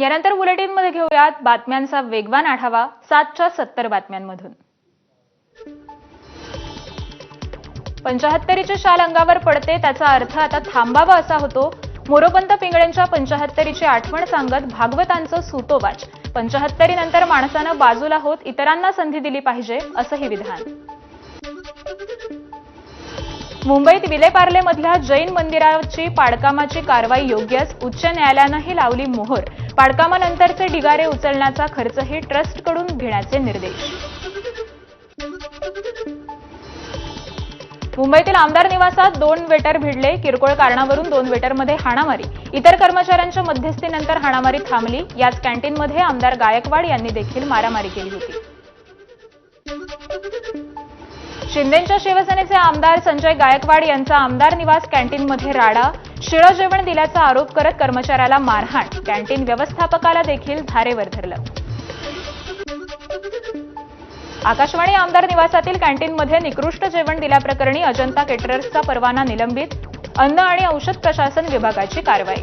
यानंतर बुलेटिनमध्ये घेऊयात बातम्यांचा वेगवान आढावा सातच्या सत्तर बातम्यांमधून. पंचाहत्तरीची शाल अंगावर पडते त्याचा अर्थ आता थांबावा असा होतो. मोरोपंत पिंगळेंच्या पंचाहत्तरीची आठवण सांगत भागवतांचं सुतोवाच. पंचाहत्तरीनंतर माणसानं बाजूला होत इतरांना संधी दिली पाहिजे असंही विधान. मुंबईत विलेपार्लेमधल्या जैन मंदिराची पाडकामाची कारवाई योग्यच उच्च न्यायालयानंही लावली मोहर. पाडकामानंतरचे ढिगारे उचलण्याचा खर्चही ट्रस्टकडून घेण्याचे निर्देश. मुंबईतील आमदार निवासात दोन वेटर भिडले. किरकोळ कारणावरून दोन वेटरमध्ये हाणामारी. इतर कर्मचाऱ्यांच्या मध्यस्थीनंतर हाणामारी थांबली. याच कॅन्टीनमध्ये आमदार गायकवाड यांनी देखील मारामारी केली होती. शिंदेच्या शिवसेनेचे आमदार संजय गायकवाड यांचा आमदार निवास कॅन्टीनमध्ये राडा. शिळं जेवण दिल्याचा आरोप करत कर्मचाऱ्याला मारहाण. कॅन्टीन व्यवस्थापकाला देखील धारेवर धरलं. आकाशवाणी आमदार निवासातील कॅन्टीनमध्ये निकृष्ट जेवण दिल्याप्रकरणी अजंता केटरर्सचा परवाना निलंबित अन्न आणि औषध प्रशासन विभागाची कारवाई.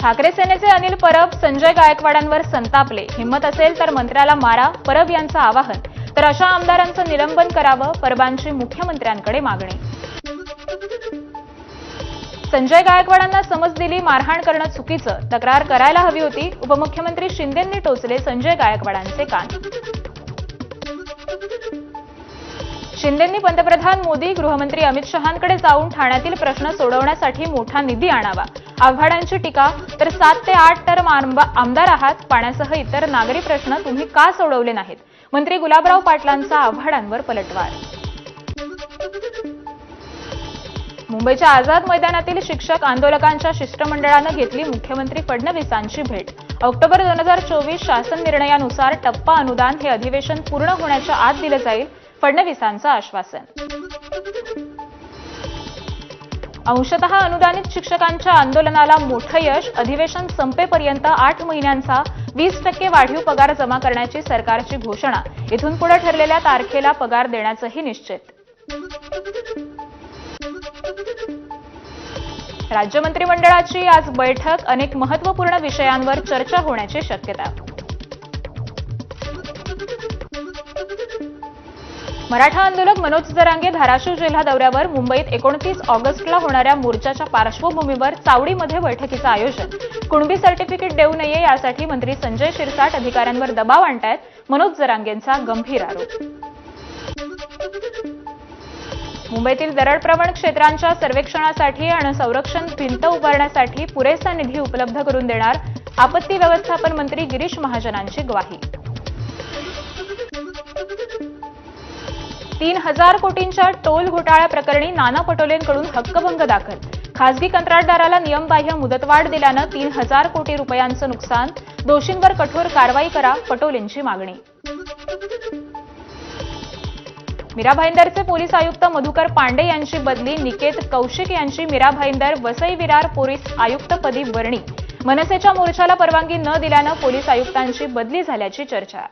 ठाकरे सेनेचे अनिल परब संजय गायकवाडांवर संतापले. हिंमत असेल तर मंत्र्याला मारा परब यांचं आवाहन. तर अशा आमदारांचं निलंबन करावं परबांची मुख्यमंत्र्यांकडे मागणी. संजय गायकवाडांना समज दिली मारहाण करणं चुकीचं. तक्रार करायला हवी होती. उपमुख्यमंत्री शिंदेंनी टोचले संजय गायकवाडांचे कान. शिंदेंनी पंतप्रधान मोदी गृहमंत्री अमित शहांकडे जाऊन ठाण्यातील प्रश्न सोडवण्यासाठी मोठा निधी आणावा. आव्हाडांची टीका तर सात ते आठ टर्म आमदार आहात. पाण्यासह इतर नागरी प्रश्न तुम्ही का सोडवले नाहीत? मंत्री गुलाबराव पाटलांचा आव्हाडांवर पलटवार. मुंबईच्या आझाद मैदानातील शिक्षक आंदोलकांच्या शिष्टमंडळानं घेतली मुख्यमंत्री फडणवीसांची भेट. ऑक्टोबर दोन हजार चोवीस शासन निर्णयानुसार टप्पा अनुदान हे अधिवेशन पूर्ण होण्याच्या आत दिलं जाईल फडणवीसांचं आश्वासन. अंशतः अनुदानित शिक्षकांच्या आंदोलनाला मोठं यश अधिवेशन संपेपर्यंत आठ महिन्यांचा वीस टक्के वाढीव पगार जमा करण्याची सरकारची घोषणा. इथून पुढे ठरलेल्या तारखेला पगार देण्याचंही निश्चित. राज्य मंत्रिमंडळाची आज बैठक. अनेक महत्त्वपूर्ण विषयांवर चर्चा होण्याची शक्यता. मराठा आंदोलक मनोज जरांगे धाराशिव जिल्हा दौऱ्यावर मुंबईत एकोणतीस ऑगस्टला होणाऱ्या मोर्चाच्या पार्श्वभूमीवर चावडीमध्ये बैठकीचं आयोजन. कुणबी सर्टिफिकेट देऊ नये यासाठी मंत्री संजय शिरसाट अधिकाऱ्यांवर दबाव आणतायत. मनोज जरांगेंचा गंभीर आरोप. मुंबईतील दरड क्षेत्रांच्या सर्वेक्षणासाठी आणि संरक्षण भिंत उभारण्यासाठी पुरेसा निधी उपलब्ध करून देणार आपत्ती व्यवस्थापन मंत्री गिरीश महाजनांची ग्वाही. तीन हजार कोटींच्या टोल घोटाळ्या प्रकरणी नाना पटोलेंकडून हक्कभंग दाखल. खासगी कंत्राटदाराला नियमबाह्य मुदतवाढ दिल्यानं तीन हजार कोटी रुपयांचं नुकसान. दोषींवर कठोर कारवाई करा पटोलेंची मागणी. मीरा भाईंदरचे पोलीस आयुक्त मधुकर पांडे यांची बदली निकेत कौशिक यांची मीरा भाईंदर वसई विरार पोलीस आयुक्तपदी वर्णी. मनसेच्या मोर्चाला परवानगी न दिल्यानं पोलीस आयुक्तांची बदली झाल्याची चर्चा.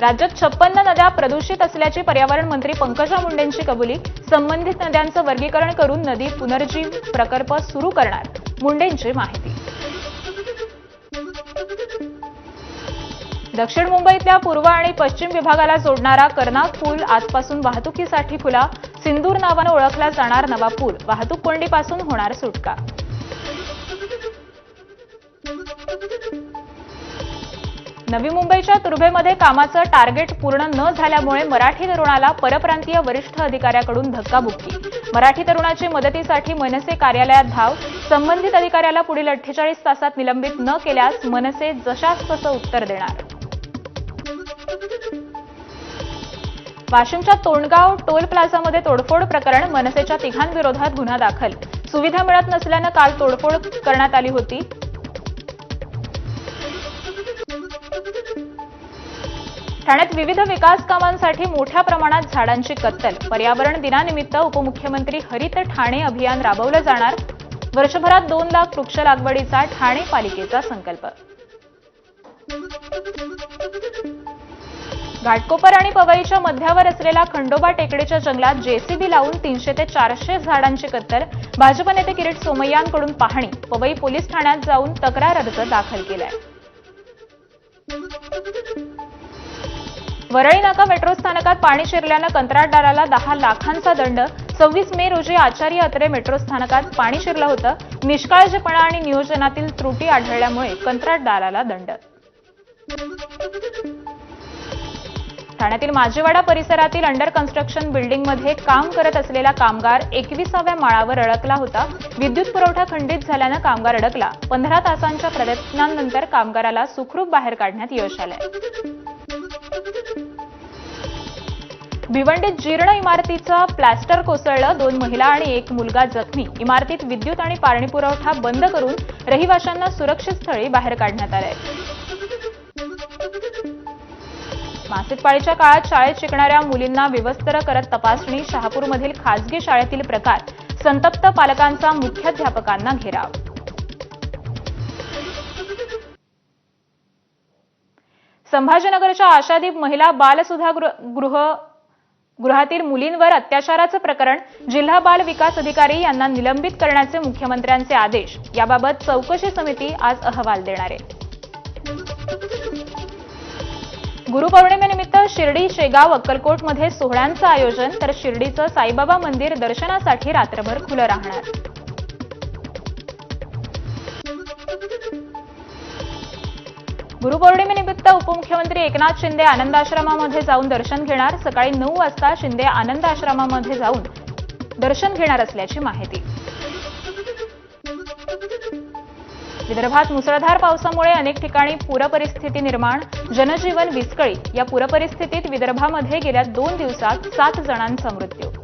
राज्यात छप्पन्न नद्या प्रदूषित असल्याची पर्यावरण मंत्री पंकजा मुंडेंची कबुली संबंधित नद्यांचं वर्गीकरण करून नदी पुनर्जीव प्रकल्प सुरू करणार मुंडेंची माहिती. दक्षिण मुंबईतल्या पूर्व आणि पश्चिम विभागाला जोडणारा कर्नाक पूल आजपासून वाहतुकीसाठी खुला सिंदूर नावानं ओळखला जाणार नवा पूल वाहतूक कोंडीपासून होणार सुटका. नवी मुंबईच्या तुर्भेमध्ये कामाचं टार्गेट पूर्ण न झाल्यामुळे मराठी तरुणाला परप्रांतीय वरिष्ठ अधिकाऱ्याकडून धक्काबुक्की. मराठी तरुणाची मदतीसाठी मनसे कार्यालयात धाव संबंधित अधिकाऱ्याला पुढील अठ्ठेचाळीस तासात निलंबित न केल्यास मनसे जशास तसं उत्तर देणार. वाशिमच्या तोंडगाव टोल प्लाझामध्ये तोडफोड प्रकरण मनसेच्या तिघांविरोधात गुन्हा दाखल. सुविधा मिळत नसल्यानं काल तोडफोड करण्यात आली होती. ठाण्यात विविध विकास कामांसाठी मोठ्या प्रमाणात झाडांची कत्तल. पर्यावरण दिनानिमित्त उपमुख्यमंत्री हरित ठाणे अभियान राबवलं जाणार. वर्षभरात दोन लाख वृक्ष लागवडीचा ठाणे पालिकेचा संकल्प. घाटकोपर आणि पवईच्या मध्यावर असलेला खंडोबा टेकडीच्या जंगलात जेसीबी लावून तीनशे ते चारशे झाडांची कत्तल भाजप नेते किरीट सोमय्यांकडून पाहणी. पवई पोलीस ठाण्यात जाऊन तक्रार अर्ज दाखल केलाय. वरळी नाका मेट्रो स्थानकात पाणी शिरल्यानं कंत्राटदाराला दहा लाखांचा दंड. सव्वीस मे रोजी आचार्य अत्रे मेट्रो स्थानकात पाणी शिरलं होतं. निष्काळजीपणा आणि नियोजनातील त्रुटी आढळल्यामुळे कंत्राटदाराला दंड. ठाण्यातील माजीवाडा परिसरातील अंडर कन्स्ट्रक्शन बिल्डिंगमध्ये काम करत असलेला कामगार एकविसाव्या माळावर अडकला होता. विद्युत पुरवठा खंडित झाल्यानं कामगार अडकला. पंधरा तासांच्या प्रयत्नांनंतर कामगाराला सुखरूप बाहेर काढण्यात यश आलंय. भिवंडीत जीर्ण इमारतीचं प्लॅस्टर कोसळलं दोन महिला आणि एक मुलगा जखमी. इमारतीत विद्युत आणि पाणी पुरवठा बंद करून रहिवाशांना सुरक्षित स्थळी बाहेर काढण्यात आलंय. मासिक पाळीच्या काळात शाळेत शिकणाऱ्या मुलींना विवस्त्र करत तपासणी शहापूरमधील खासगी शाळेतील प्रकार. संतप्त पालकांचा मुख्याध्यापकांना घेराव. संभाजीनगरच्या आशादीप महिला बालसुधा गृह गृहातील मुलींवर अत्याचाराचं प्रकरण जिल्हा बाल विकास अधिकारी यांना निलंबित करण्याचे मुख्यमंत्र्यांचे आदेश. याबाबत चौकशी समिती आज अहवाल देणार आहे. गुरुपौर्णिमेनिमित्त शिर्डी शेगाव अक्कलकोटमध्ये सोहळ्यांचं आयोजन तर शिर्डीचं साईबाबा मंदिर दर्शनासाठी रात्रभर खुलं राहणार. गुरुपौर्णिमेनिमित्त उपमुख्यमंत्री एकनाथ शिंदे आनंद आश्रमामध्ये जाऊन दर्शन घेणार. सकाळी नऊ वाजता शिंदे आनंद आश्रमामध्ये जाऊन दर्शन घेणार असल्याची माहिती. विदर्भात मुसळधार पावसामुळे अनेक ठिकाणी पूरपरिस्थिती निर्माण. जनजीवन विस्कळीत. या पूरपरिस्थितीत विदर्भामध्ये गेल्या दोन दिवसात सात जणांचा मृत्यू.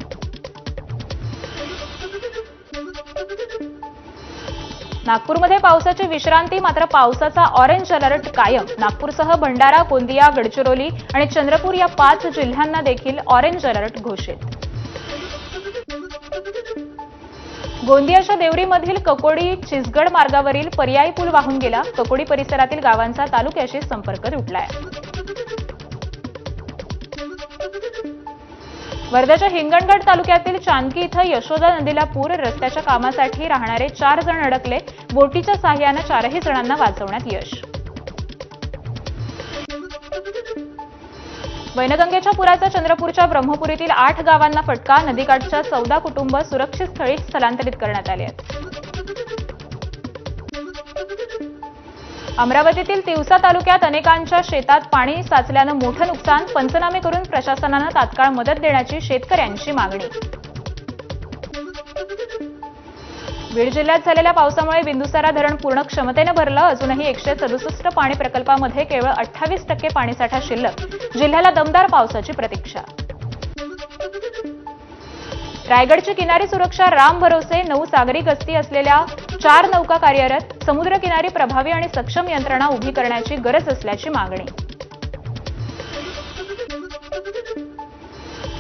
नागपूरमध्ये पावसाची विश्रांती मात्र पावसाचा ऑरेंज अलर्ट कायम. नागपूरसह भंडारा गोंदिया गडचिरोली आणि चंद्रपूर या पाच जिल्ह्यांना देखील ऑरेंज अलर्ट घोषित. गोंदियाच्या देवरीमधील ककोडी चिसगड मार्गावरील पर्यायी पूल वाहून गेला. ककोडी परिसरातील गावांचा तालुक्याशी संपर्क तुटलाय. वर्ध्याच्या हिंगणगड तालुक्यातील चांदकी इथं यशोदा नदीला पूर रस्त्याच्या कामासाठी राहणारे चार जण अडकले. बोटीच्या साह्यानं चारही जणांना वाचवण्यात यश. वैनगंगेच्या पुराचा चंद्रपूरच्या ब्रह्मपुरीतील आठ गावांना फटका. नदीकाठच्या चौदा कुटुंब सुरक्षित स्थळी स्थलांतरित करण्यात आले आहेत. अमरावतीतील तिवसा तालुक्यात अनेकांच्या शेतात पाणी साचल्यानं मोठं नुकसान पंचनामे करून प्रशासनानं तात्काळ मदत देण्याची शेतकऱ्यांची मागणी. बीड जिल्ह्यात झालेल्या पावसामुळे बिंदुसारा धरण पूर्ण क्षमतेनं भरलं अजूनही एकशे सदुसष्ट पाणी प्रकल्पामध्ये केवळ अठ्ठावीस टक्के पाणीसाठा शिल्लक. जिल्ह्याला दमदार पावसाची प्रतीक्षा. रायगडची किनारी सुरक्षा राम भरोसे नऊ सागरी गस्ती असलेल्या चार नौका कार्यरत समुद्रकिनारी प्रभावी आणि सक्षम यंत्रणा उभी करण्याची गरज असल्याची मागणी.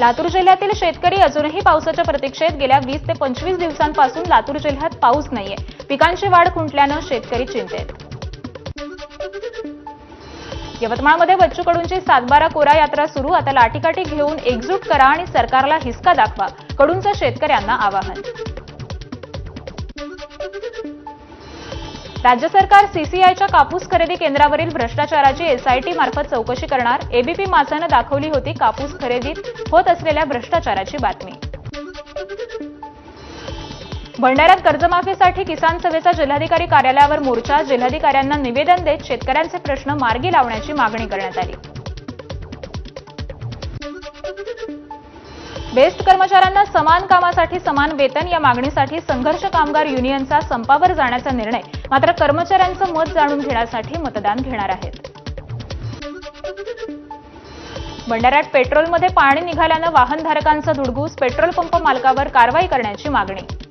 लातूर जिल्ह्यातील शेतकरी अजूनही पावसाच्या प्रतीक्षेत गेल्या वीस ते पंचवीस दिवसांपासून लातूर जिल्ह्यात पाऊस नाहीये. पिकांची वाढ खुंटल्यानं शेतकरी चिंतेत. यवतमाळमध्ये बच्चू कडूंची सातबारा कोरा यात्रा सुरू. आता लाटीकाठी घेऊन एकजूट करा आणि सरकारला हिसका दाखवा कडूंचं शेतकऱ्यांना आवाहन. राज्य सरकार सीसीआयच्या कापूस खरेदी केंद्रावरील भ्रष्टाचाराची एसआयटी मार्फत चौकशी करणार. एबीपी माझानं दाखवली होती कापूस खरेदीत होत असलेल्या भ्रष्टाचाराची बातमी. भंडाऱ्यात कर्जमाफीसाठी किसान सभेचा जिल्हाधिकारी कार्यालयावर मोर्चा. जिल्हाधिकाऱ्यांना निवेदन देत शेतकऱ्यांचे प्रश्न मार्गी लावण्याची मागणी करण्यात आली. बेस्ट कर्मचाऱ्यांना समान कामासाठी समान वेतन या मागणीसाठी संघर्ष कामगार युनियनचा संपावर जाण्याचा निर्णय मात्र कर्मचाऱ्यांचं मत जाणून घेण्यासाठी मतदान घेणार आहेत. भंडाऱ्यात पेट्रोलमध्ये पाणी निघाल्यानं वाहनधारकांचा धुडगूस पेट्रोल पंप मालकावर कारवाई करण्याची मागणी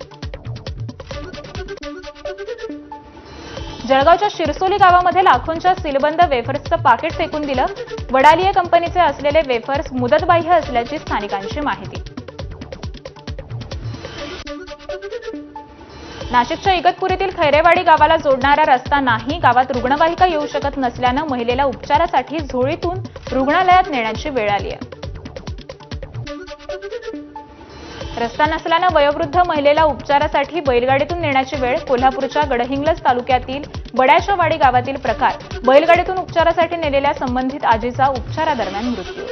जळगावच्या शिरसोली गावामध्ये लाखोंच्या सीलबंद वेफर्सचं पाकिट फेकून दिलं. वडालिया कंपनीचे असलेले वेफर्स मुदतबाह्य असल्याची स्थानिकांची माहिती. नाशिकच्या इगतपुरीतील खैरेवाडी गावाला जोडणारा रस्ता नाही गावात रुग्णवाहिका येऊ शकत नसल्यानं महिलेला उपचारासाठी झोळीतून रुग्णालयात नेण्याची वेळ आली आहे. रस्ता नसल्यानं वयोवृद्ध महिलेला उपचारासाठी बैलगाडीतून नेण्याची वेळ कोल्हापूरच्या गडहिंग्लज तालुक्यातील बड्याच्या गावातील प्रकार. बैलगाडीतून उपचारासाठी नेलेल्या संबंधित आजीचा उपचारादरम्यान मृत्यू.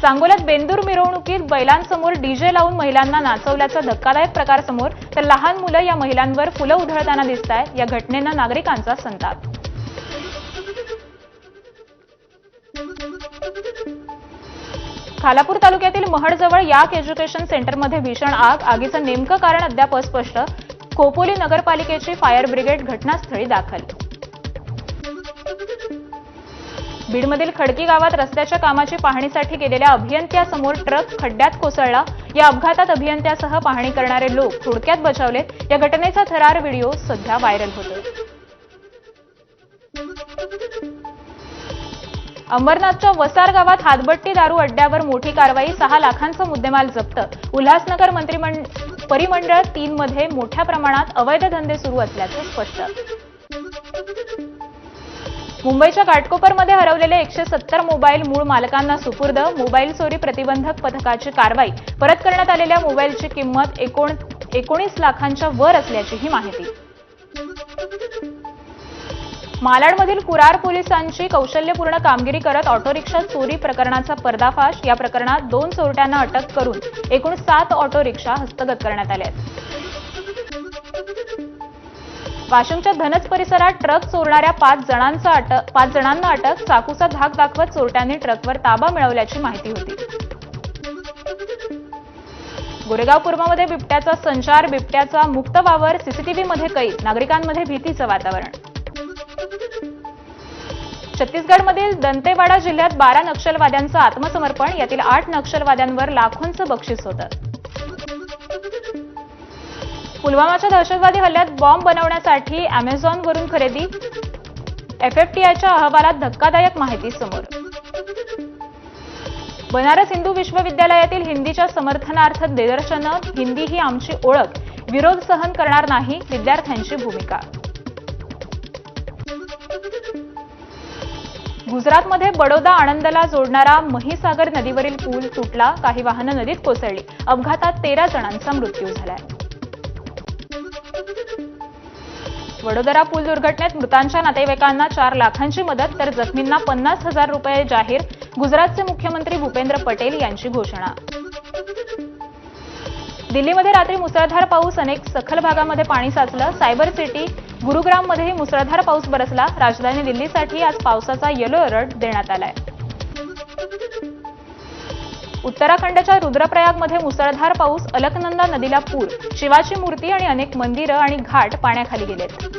सांगोल्यात बेंदूर मिरवणुकीत बैलांसमोर डीजे लावून महिलांना नाचवल्याचा धक्कादायक प्रकार समोर तर लहान मुलं या महिलांवर फुलं उधळताना दिसत आहे या घटनेनं नागरिकांचा संताप. खालापूर तालुक्यातील महडजवळ याक एज्युकेशन सेंटरमध्ये भीषण आग. आगीचं नेमकं कारण अद्याप अस्पष्ट. खोपोली नगरपालिकेची फायर ब्रिगेड घटनास्थळी दाखल. बीडमधील खडकी गावात रस्त्याच्या कामाची पाहणीसाठी गेलेल्या अभियंत्यासमोर ट्रक खड्ड्यात कोसळला. या अपघातात अभियंत्यासह पाहणी करणारे लोक थोडक्यात बचावलेत या घटनेचा थरार व्हिडिओ सध्या व्हायरल होतो अंबरनाथच्या वसार गावात हातबट्टी दारू अड्ड्यावर मोठी कारवाई सहा लाखांचा मुद्देमाल जप्त. उल्हासनगर मंत्रिमंडळ परिमंडळ तीन मध्ये मोठ्या प्रमाणात अवैध धंदे सुरू असल्याचं स्पष्ट. मुंबईच्या घाटकोपरमध्ये हरवलेले एकशे सत्तर मोबाईल मूळ मालकांना सुपूर्द मोबाईल चोरी प्रतिबंधक पथकाची कारवाई. परत करण्यात आलेल्या मोबाईलची किंमत एकोण एकोणीस लाखांच्या वर असल्याची ही माहिती. मालाडमधील कुरार पोलिसांची कौशल्यपूर्ण कामगिरी करत ऑटो रिक्षा चोरी प्रकरणाचा पर्दाफाश. या प्रकरणात दोन चोरट्यांना अटक करून एकूण सात ऑटो रिक्षा हस्तगत करण्यात आल्या आहेत. वाशिमच्या धनच परिसरात ट्रक चोरणाऱ्या पाच जणांचा अटक पाच जणांना अटक. चाकूचा धाक दाखवत चोरट्यांनी ट्रकवर ताबा मिळवल्याची माहिती होती. गोरेगाव पूर्वमध्ये बिबट्याचा संचार बिबट्याचा मुक्त वावर सीसीटीव्हीमध्ये कैद. नागरिकांमध्ये भीतीचं वातावरण. छत्तीसगडमधील दंतेवाडा जिल्ह्यात बारा नक्षलवाद्यांचं आत्मसमर्पण. यातील आठ नक्षलवाद्यांवर लाखोंचं बक्षीस होतं. पुलवामाच्या दहशतवादी हल्ल्यात बॉम्ब बनवण्यासाठी अमेझॉनवरून खरेदी. एफएफटीआयच्या अहवालात धक्कादायक माहिती समोर. बनारस हिंदू विश्वविद्यालयातील हिंदीच्या समर्थनार्थ निदर्शनं हिंदी ही आमची ओळख. विरोध सहन करणार नाही विद्यार्थ्यांची भूमिका. गुजरातमध्ये बडोदा आनंदला जोडणारा महिसागर नदीवरील पूल तुटला. काही वाहनं नदीत कोसळली. अपघातात तेरा जणांचा मृत्यू झालाय. वडोदरा पूल दुर्घटनेत मृतांच्या नातेवाईकांना चार लाखांची मदत तर जखमींना पन्नास हजार रुपये जाहीर. गुजरातचे मुख्यमंत्री भूपेंद्र पटेल यांची घोषणा. दिल्लीमध्ये रात्री मुसळधार पाऊस अनेक सखल भागामध्ये पाणी साचलं. सायबर सिटी गुरुग्राममध्येही मुसळधार पाऊस बरसला. राजधानी दिल्लीसाठी आज पावसाचा येलो अलर्ट देण्यात आलाय. उत्तराखंडच्या रुद्रप्रयागमध्ये मुसळधार पाऊस अलकनंदा नदीला पूर शिवाची मूर्ती आणि अनेक मंदिरं आणि घाट पाण्याखाली गेलेत.